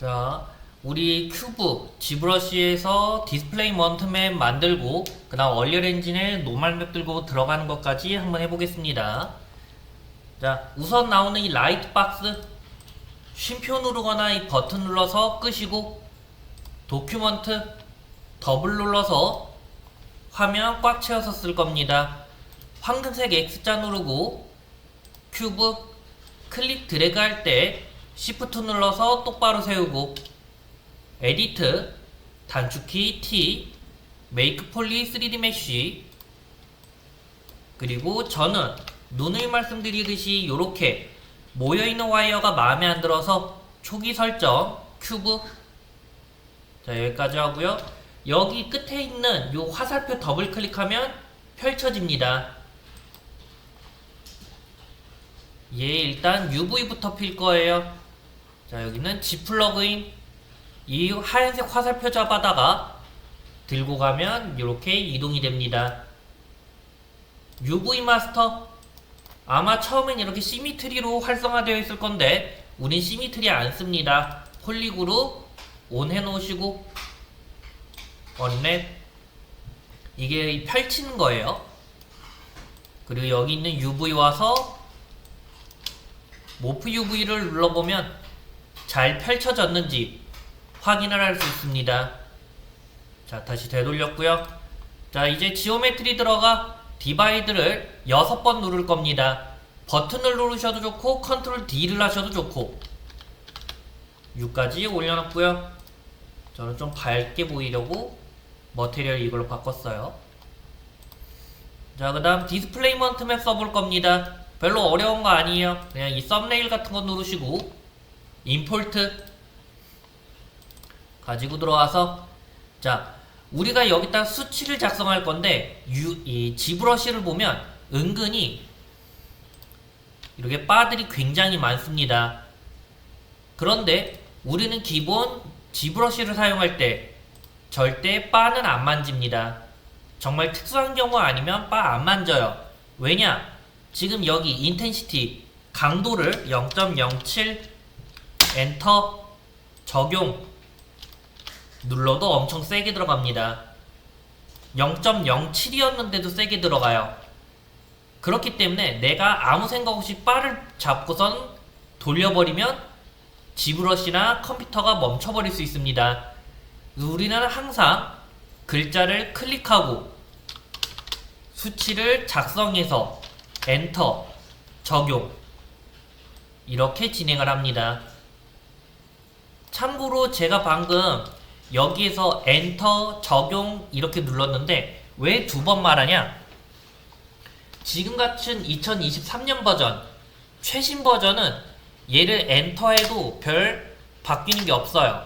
자, 우리 큐브 지브러시에서 디스플레이 먼트맵 만들고 그 다음 얼리얼 엔진에 노멀 맵 들고 들어가는 것까지 한번 해보겠습니다. 자, 우선 나오는 이 라이트 박스 쉼표 누르거나 이 버튼 눌러서 끄시고 도큐먼트 더블 눌러서 화면 꽉 채워서 쓸 겁니다. 황금색 X자 누르고 큐브 클릭 드래그 할때 Shift 눌러서 똑바로 세우고 에디트 단축키 T 메이크 폴리 3D 메쉬 그리고 저는 눈을 말씀드리듯이 이렇게 모여있는 와이어가 마음에 안 들어서 초기 설정 큐브. 자 여기까지 하고요. 여기 끝에 있는 요 화살표 더블 클릭하면 펼쳐집니다 예 일단 UV부터 필 거예요. 자 여기는 G 플러그인. 이 하얀색 화살표 잡아다가 들고 가면 이렇게 이동이 됩니다. UV 마스터. 아마 처음엔 이렇게 시미트리로 활성화되어 있을 건데 우린 시미트리 안 씁니다. 폴리그룹 온 해놓으시고. 언랩 이게 펼치는 거예요. 그리고 여기 있는 UV 와서 모프 UV를 눌러보면 잘 펼쳐졌는지 확인을 할 수 있습니다. 자, 다시 되돌렸고요. 자, 이제 지오메트리 들어가 디바이드를 6번 누를 겁니다. 버튼을 누르셔도 좋고 컨트롤 D를 하셔도 좋고 6까지 올려놨고요. 저는 좀 밝게 보이려고 머테리얼 이걸로 바꿨어요. 자, 그 다음 디스플레이 먼트 맵 써볼 겁니다. 별로 어려운 거 아니에요. 그냥 이 썸네일 같은 거 누르시고 임포트 가지고 들어와서 자 우리가 여기다 수치를 작성할 건데 유, 이 지브러시를 보면 은근히 이렇게 바들이 굉장히 많습니다. 그런데 우리는 기본 지브러시를 사용할 때 절대 바는 안 만집니다. 정말 특수한 경우 아니면 바 안 만져요. 왜냐? 지금 여기 인텐시티 강도를 0.07 엔터 적용 눌러도 엄청 세게 들어갑니다. 0.07이었는데도 세게 들어가요. 그렇기 때문에 내가 아무 생각 없이 바를 잡고선 돌려버리면 지브러시나 컴퓨터가 멈춰버릴 수 있습니다. 우리는 항상 글자를 클릭하고 수치를 작성해서 엔터 적용 이렇게 진행을 합니다. 참고로 제가 방금 여기에서 엔터 적용 이렇게 눌렀는데 왜 두 번 말하냐? 지금 같은 2023년 버전 최신 버전은 얘를 엔터해도 별 바뀌는 게 없어요.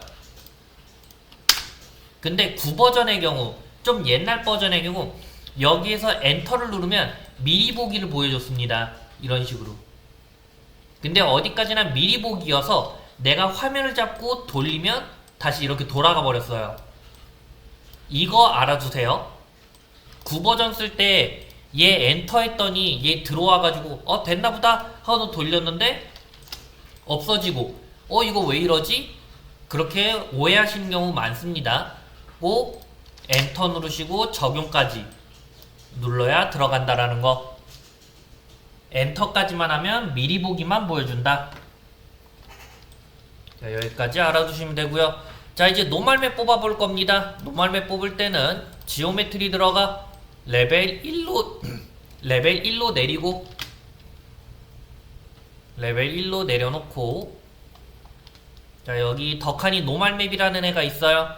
근데 9버전의 경우 좀 옛날 버전의 경우 여기에서 엔터를 누르면 미리 보기를 보여줬습니다. 이런 식으로. 근데 어디까지나 미리 보기여서 내가 화면을 잡고 돌리면 다시 이렇게 돌아가 버렸어요. 이거 알아두세요. 9버전 쓸 때 얘 엔터 했더니 얘 들어와 가지고 어 됐나 보다 하고 돌렸는데 없어지고 어 이거 왜 이러지? 그렇게 오해하시는 경우 많습니다. 꼭 엔터 누르시고 적용까지 눌러야 들어간다라는 거. 엔터까지만 하면 미리 보기만 보여준다. 자, 여기까지 알아두시면 되고요. 자, 이제 노말맵 뽑아볼 겁니다. 노말맵 뽑을 때는 지오메트리 들어가 레벨 1로 레벨 1로 내리고 레벨 1로 내려놓고 자, 여기 덕하니 노말맵이라는 애가 있어요.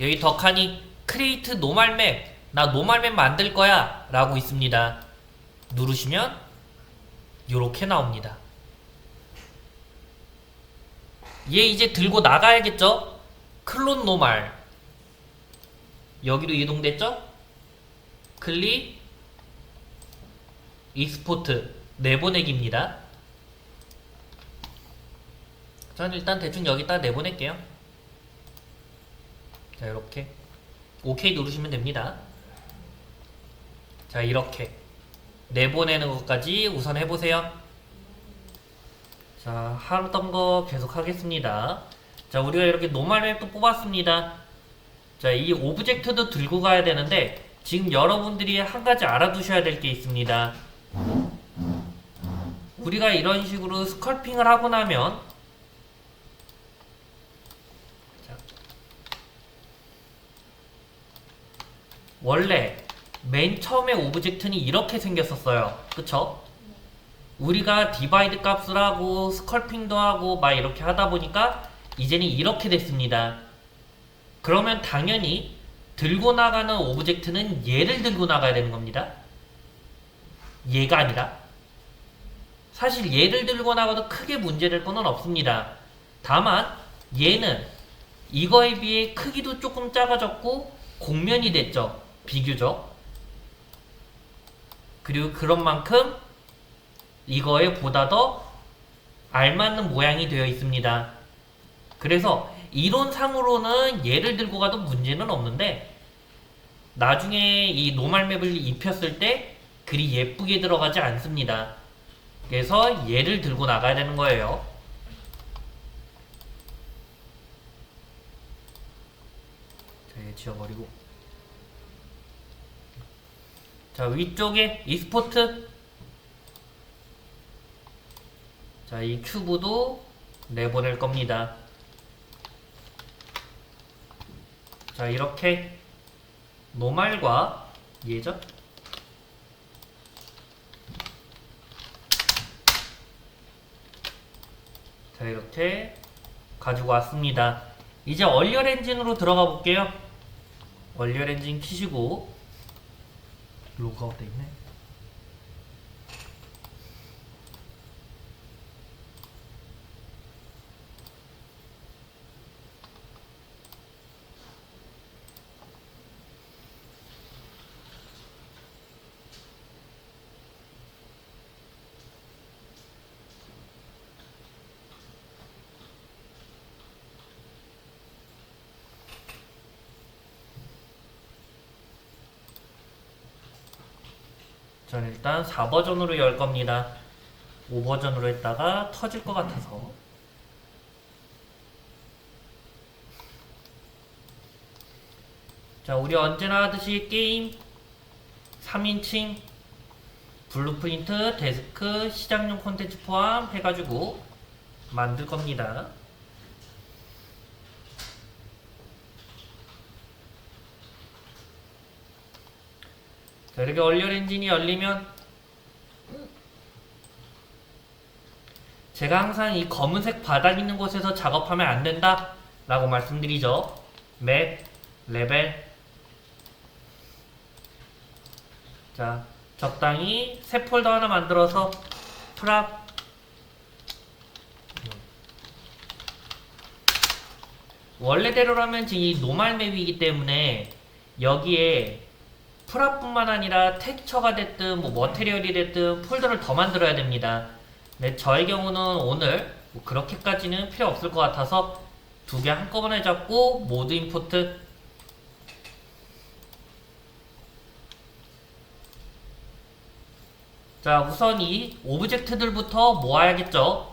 여기 덕하니 크리에이트 노말맵 나 노말맵 만들 거야 라고 있습니다. 누르시면 이렇게 나옵니다. 얘 이제 들고 나가야겠죠? 클론 노말 여기로 이동됐죠? 클릭 익스포트 내보내기입니다. 저는 일단 대충 여기다 내보낼게요. 자 이렇게 OK 누르시면 됩니다. 자 이렇게 내보내는 것까지 우선 해보세요. 자, 하던 거 계속 하겠습니다. 자, 우리가 이렇게 노멀 맵도 뽑았습니다. 자, 이 오브젝트도 들고 가야 되는데, 지금 여러분들이 한 가지 알아두셔야 될 게 있습니다. 우리가 이런 식으로 스컬핑을 하고 나면, 자, 원래 맨 처음에 오브젝트는 이렇게 생겼었어요. 그쵸? 우리가 디바이드 값을 하고 스컬핑도 하고 막 이렇게 하다 보니까 이제는 이렇게 됐습니다. 그러면 당연히 들고 나가는 오브젝트는 얘를 들고 나가야 되는 겁니다. 얘가 아니라 사실 얘를 들고 나가도 크게 문제될 거는 없습니다. 다만 얘는 이거에 비해 크기도 조금 작아졌고 공면이 됐죠. 비교적. 그리고 그런 만큼 이거에 보다 더 알맞는 모양이 되어 있습니다. 그래서 이론상으로는 얘를 들고 가도 문제는 없는데 나중에 이 노말 맵을 입혔을 때 그리 예쁘게 들어가지 않습니다. 그래서 얘를 들고 나가야 되는 거예요. 자, 얘 지워버리고. 자, 위쪽에 e스포트. 자, 이 큐브도 내보낼 겁니다. 자, 이렇게 노말과 얘죠? 자, 이렇게 가지고 왔습니다. 이제 얼리얼 엔진으로 들어가 볼게요. 얼리얼 엔진 키시고 로그아웃 전 일단 4버전으로 열 겁니다. 5버전으로 했다가 터질 것 같아서. 자, 우리 언제나 하듯이 게임 3인칭 블루프린트, 데스크, 시장용 콘텐츠 포함 해가지고 만들 겁니다. 자, 이렇게 얼리얼 엔진이 열리면 제가 항상 이 검은색 바닥 있는 곳에서 작업하면 안 된다 라고 말씀드리죠. 맵, 레벨 자, 적당히 새 폴더 하나 만들어서 프랍 원래대로라면 지금 이 노말 맵이기 때문에 여기에 프랍뿐만 아니라 텍처가 됐든 뭐 머테리얼이 됐든 폴더를 더 만들어야 됩니다. 근데 저의 경우는 오늘 뭐 그렇게까지는 필요 없을 것 같아서 두 개 한꺼번에 잡고 모드 임포트. 자 우선 이 오브젝트들부터 모아야겠죠?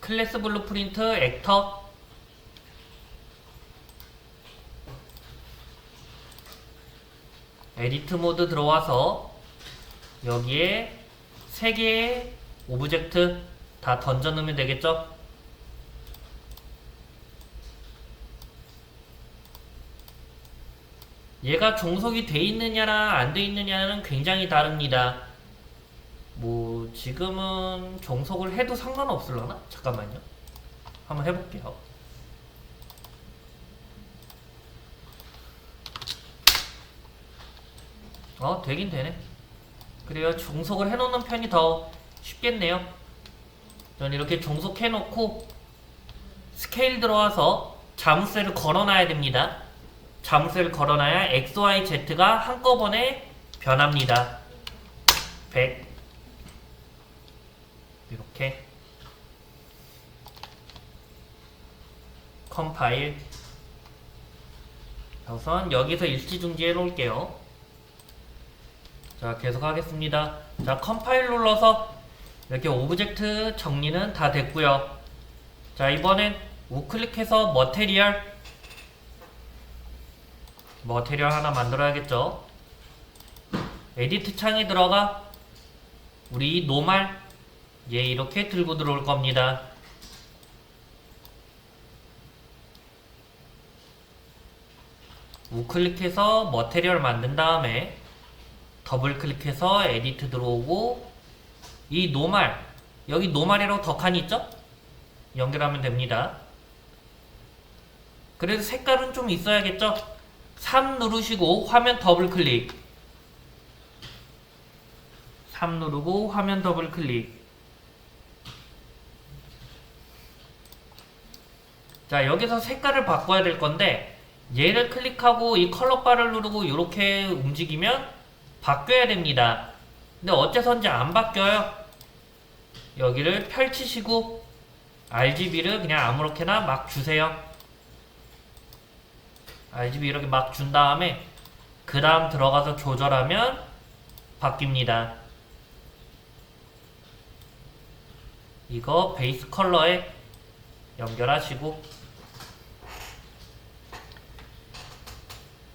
클래스 블루프린트 액터 에디트 모드 들어와서 여기에 세 개의 오브젝트 다 던져 넣으면 되겠죠? 얘가 종속이 돼 있느냐랑 안 돼 있느냐는 굉장히 다릅니다. 뭐 지금은 종속을 해도 상관없을려나? 잠깐만요. 한번 해볼게요. 어 되긴 되네. 그래요. 종속을 해놓는 편이 더 쉽겠네요. 전 이렇게 종속해놓고 스케일 들어와서 자물쇠를 걸어놔야 됩니다. 자물쇠를 걸어놔야 X, Y, Z가 한꺼번에 변합니다. 100 이렇게 컴파일 우선 여기서 일시 중지해 놓을게요. 자 계속 하겠습니다. 자 컴파일 눌러서 이렇게 오브젝트 정리는 다 됐고요. 자 이번엔 우클릭해서 머테리얼 머테리얼 하나 만들어야겠죠. 에디트 창에 들어가 우리 노말 얘 이렇게 들고 들어올 겁니다. 우클릭해서 머테리얼 만든 다음에 더블 클릭해서 에디트 들어오고 이 노말 여기 노말이라고 덕칸 있죠? 연결하면 됩니다. 그래서 색깔은 좀 있어야겠죠? 3 누르시고 화면 더블 클릭 3 누르고 화면 더블 클릭 자 여기서 색깔을 바꿔야 될 건데 얘를 클릭하고 이 컬러 바를 누르고 이렇게 움직이면 바뀌어야 됩니다. 근데 어째선지 안 바뀌어요? 여기를 펼치시고 RGB를 그냥 아무렇게나 막 주세요. RGB 이렇게 막 준 다음에 그 다음 들어가서 조절하면 바뀝니다. 이거 베이스 컬러에 연결하시고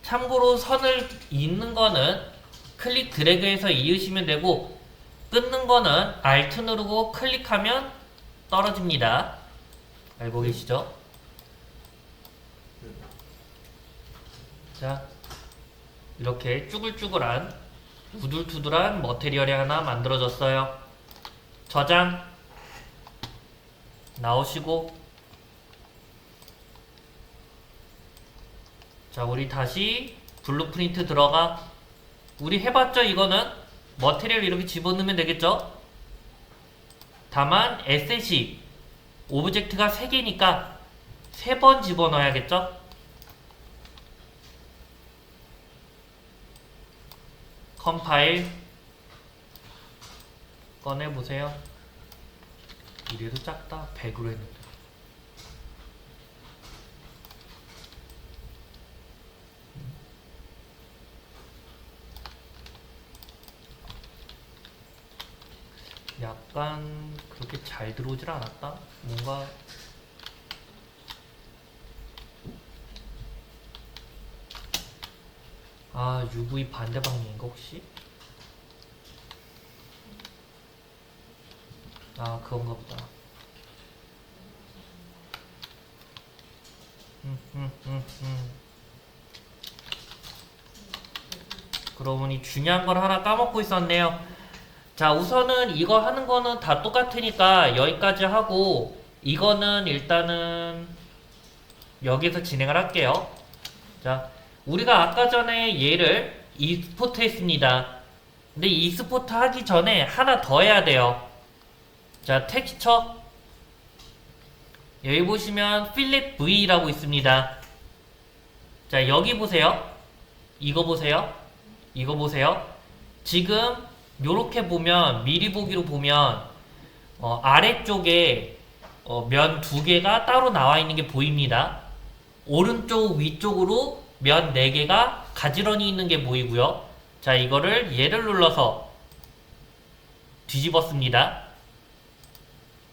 참고로 선을 잇는 거는 클릭 드래그해서 이으시면 되고 끊는 거는 Alt 누르고 클릭하면 떨어집니다. 알고 계시죠? 자, 이렇게 쭈글쭈글한 우둘투둘한 머테리얼이 하나 만들어졌어요. 저장 나오시고 자 우리 다시 블루프린트 들어가 우리 해봤죠 이거는? 머테리얼 이렇게 집어넣으면 되겠죠? 다만 에셋이 오브젝트가 3개니까 3번 집어넣어야겠죠? 컴파일 꺼내보세요. 이래도 작다. 100으로 했는데 약간 그렇게 잘 들어오질 않았다. 뭔가 아 UV 반대 방향인가 혹시? 아 그건가 보다. 음, 음, 음, 음. 그러고 보니 중요한 걸 하나 까먹고 있었네요. 자 우선은 이거 하는 거는 다 똑같으니까 여기까지 하고 이거는 일단은 여기서 진행을 할게요. 자 우리가 아까 전에 얘를 익스포트 했습니다. 근데 익스포트 하기 전에 하나 더 해야 돼요. 자 텍스처 여기 보시면 필렛 V라고 있습니다. 자 여기 보세요. 이거 보세요. 이거 보세요. 지금 요렇게 보면 미리 보기로 보면 어, 아래쪽에 어, 면 두 개가 따로 나와 있는 게 보입니다. 오른쪽 위쪽으로 면 네 개가 가지런히 있는 게 보이고요. 자 이거를 얘를 눌러서 뒤집었습니다.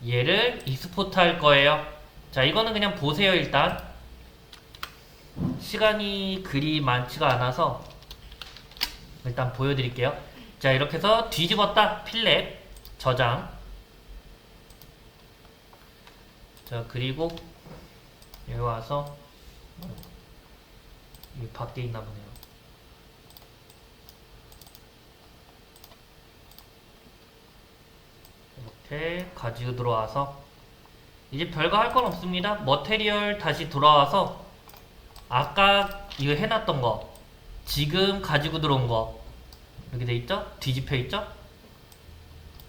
얘를 익스포트 할 거예요. 자 이거는 그냥 보세요 일단 시간이 그리 많지가 않아서 일단 보여드릴게요. 자 이렇게 해서 뒤집었다. 필랩 저장. 자 그리고 여기 와서 이 밖에 있나 보네요. 이렇게 가지고 들어와서 이제 별거 할 건 없습니다. 머테리얼 다시 돌아와서 아까 이거 해놨던 거 지금 가지고 들어온 거 이렇게 돼 있죠? 뒤집혀 있죠?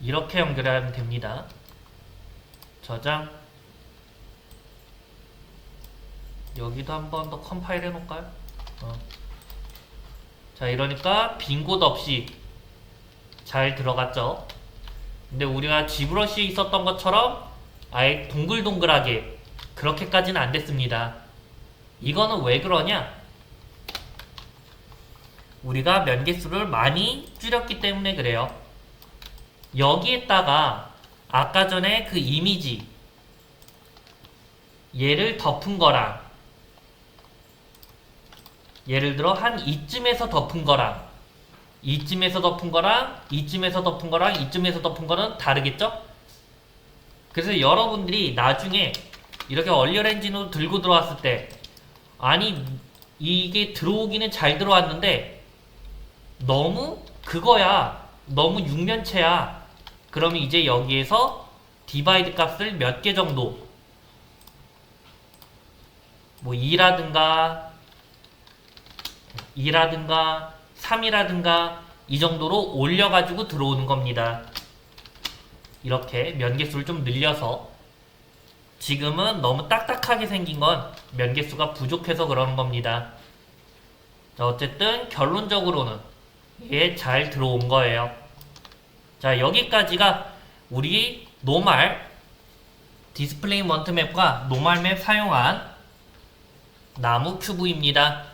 이렇게 연결하면 됩니다. 저장 여기도 한 번 더 컴파일 해놓을까요? 어. 자 이러니까 빈 곳 없이 잘 들어갔죠? 근데 우리가 지브러쉬에 있었던 것처럼 아예 동글동글하게 그렇게까지는 안 됐습니다. 이거는 왜 그러냐? 우리가 면 개수를 많이 줄였기 때문에 그래요. 여기에다가 아까 전에 그 이미지 얘를 덮은 거랑 예를 들어 한 이쯤에서 덮은 거랑 이쯤에서 덮은 거랑 이쯤에서 덮은 거랑 이쯤에서 덮은 거는 다르겠죠? 그래서 여러분들이 나중에 이렇게 얼리어 엔진으로 들고 들어왔을 때 아니 이게 들어오기는 잘 들어왔는데 너무 그거야 너무 육면체야 그러면 이제 여기에서 디바이드 값을 몇 개 정도 뭐 2라든가 2라든가 3이라든가 이 정도로 올려가지고 들어오는 겁니다. 이렇게 면개수를 좀 늘려서 지금은 너무 딱딱하게 생긴 건 면개수가 부족해서 그러는 겁니다. 자, 어쨌든 결론적으로는 이게 잘 들어온 거예요. 자, 여기까지가 우리 노말 디스플레이 먼트 맵과 노말 맵 사용한 나무 큐브입니다.